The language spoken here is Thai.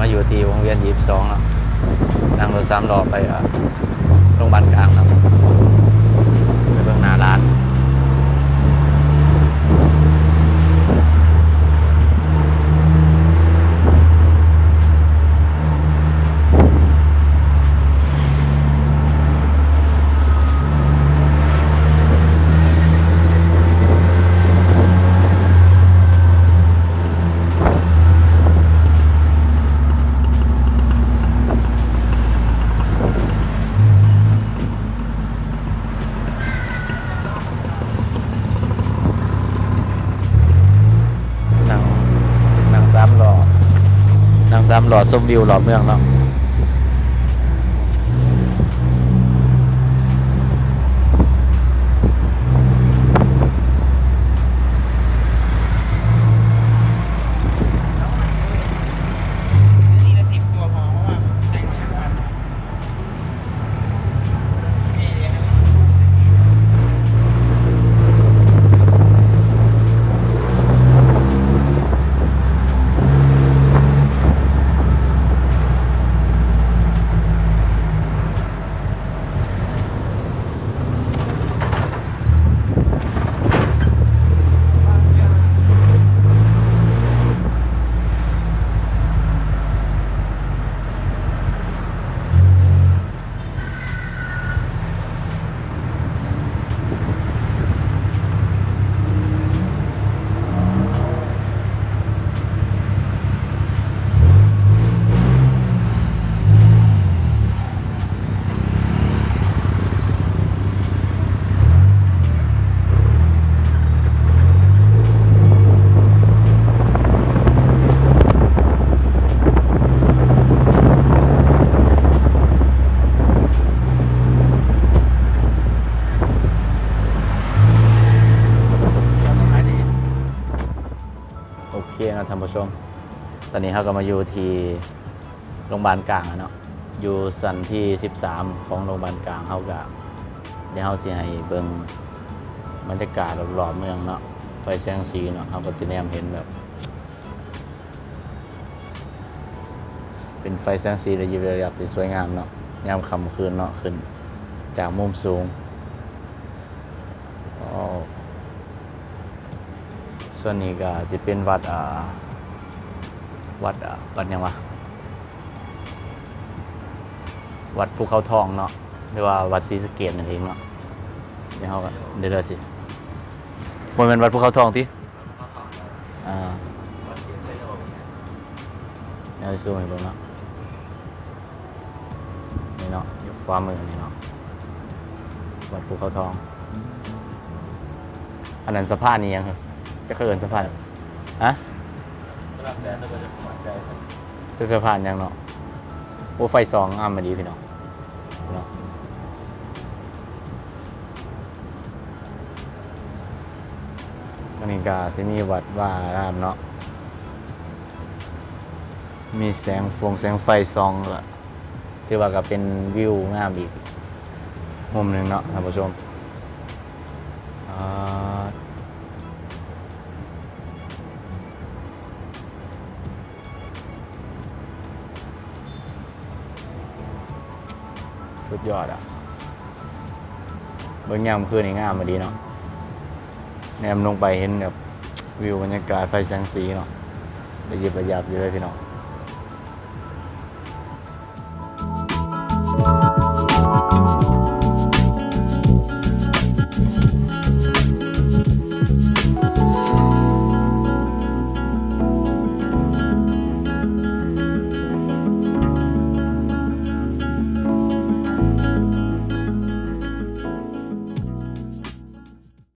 มาอยู่ที่วงเวียนยีบสองแล้วนั่งรถสามล้อไปอะโรงพยาบาลกลางครัไปเบื้องหน้าร้าน สามหลอดส้มวิวหลอดเมืองเนาะ ทีละสิบตัวพอเพราะว่าแต่งทุกวันนี่เองนะ โอเคนะท่านผู้ชม ตอนนี้เขาก็มาอยู่ที่โรงพยาบาลกลางเนาะ อยู่สันที่ 13 ของโรงพยาบาลกลางเขาก็เดี๋ยวเขาสิให้เบิ่งบรรยากาศรอบๆเมืองเนาะ ไฟแสงสีเนาะเขาก็สิแนมเห็นแบบ เป็นไฟแสงสีระยิบระยับที่สวยงามเนาะ ยามค่ำคืนเนาะขึ้น จากมุมสูงอ๋อ ส่วนนี้ก็จะเป็นวัดอ่าวัดอ่าวัดยังวะวัดภูเขาทองเนาะหรือว่าวัดศรีสะเกดนั่นเองเนาะเดี๋ยวเขาก็เดี๋ยวเดี๋ยวสิมันเป็นวัดภูเขาทองที่อ่าเดี๋ยวซูมให้เบิ่งเนาะนี่เนาะอยู่ขวามือนี่เนาะวัดภูเขาทอง อันนั้นสะพานนี่ยังเหรอ จะเคยเอินสะพานฮะสสะพานยังเนาะโอ้ไฟสองงามมาดีพี่น้องเนาะอันนี้ก็สิมีวัดว่ารามเนาะ มีแสงฟงแสงไฟซองละถือว่าก็เป็นวิวงามอีก มุมหนึ่งเนาะท่านผู้ชมอ่า สุดยอดอะเบื้องยามคืนนี่งามมาดีเนาะแนมลงไปเห็นแบบวิวบรรยากาศไฟแสงสีเนาะระยิบระยับอยู่เลยพี่น้อง